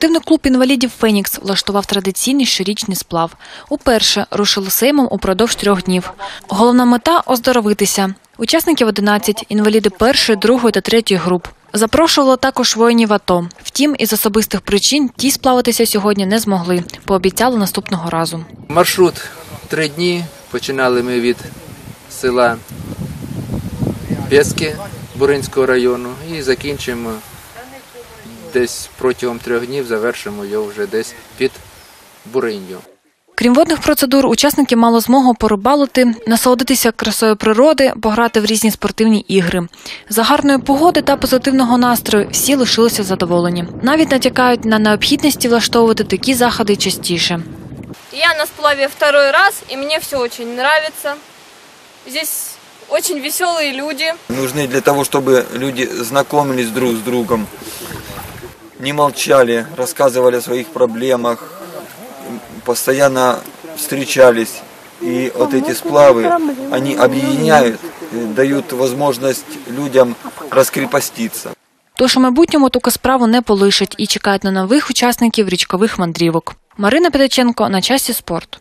Спортивний клуб інвалідів Фенікс влаштував традиційний щорічний сплав. Уперше рушили сеймом упродовж трьох днів. Головна мета оздоровитися. Учасників 11 – інваліди першої, другої та третьої груп. Запрошувало також воїнів АТО. Втім, із особистих причин ті сплавитися сьогодні не змогли. Пообіцяли наступного разу. Маршрут три дні. Починали ми від села Пески Буринського району і закінчимо десь протягом трьох днів, завершимо його вже десь під Буринью. Крім водних процедур, учасники мали змогу порибалити, насолодитися красою природи, пограти в різні спортивні ігри. За гарної погоди та позитивного настрою всі лишилися задоволені. Навіть натякають на необхідності влаштовувати такі заходи частіше. Я на сплаве второй раз, и мне все очень нравится. Здесь очень веселые люди. нужны для того, чтобы люди знакомились друг с другом, не молчали, рассказывали о своих проблемах, постоянно встречались. И вот эти сплавы, они объединяют, э, дают возможность людям раскрепоститься. Тож у майбутньому таку справу не полишать і чекають на нових учасників річкових мандрівок. Марина Петиченко на часі спорт.